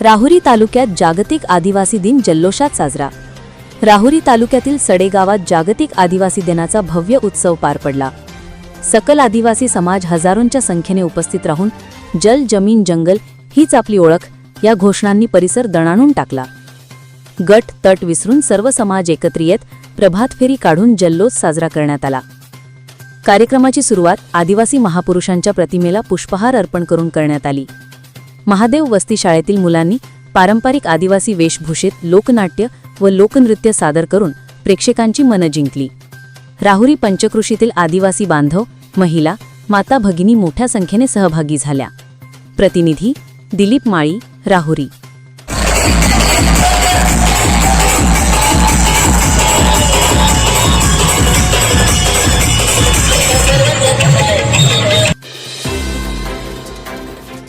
राहुरी तालुक्यात जागतिक आदिवासी दिन जल्लोषात साजरा. राहुरी तालुक्यातील सडेगावात जागतिक आदिवासी दिनाचा भव्य उत्सव पार पडला. सकल आदिवासी समाज हजारोंच्या संख्येने उपस्थित राहून जल जमीन जंगल हीच आपली ओळख या घोषणांनी परिसर दणाणून टाकला. गट तट विसरून सर्व समाज एकत्र येत प्रभात फेरी काढून जल्लोष साजरा करण्यात आला. कार्यक्रमाची सुरुवात आदिवासी महापुरुषांच्या प्रतिमेला पुष्पहार अर्पण करून करण्यात आली. महादेव वस्ती शाळेतील मुलांनी पारंपरिक आदिवासी वेशभूषेत लोकनाट्य व लोकनृत्य सादर करून प्रेक्षकांची मनं जिंकली. राहुरी पंचकृषीतील आदिवासी बांधव महिला माता भगिनी मोठ्या संख्येने सहभागी झाल्या. प्रतिनिधी दिलीप माळी राहुरी.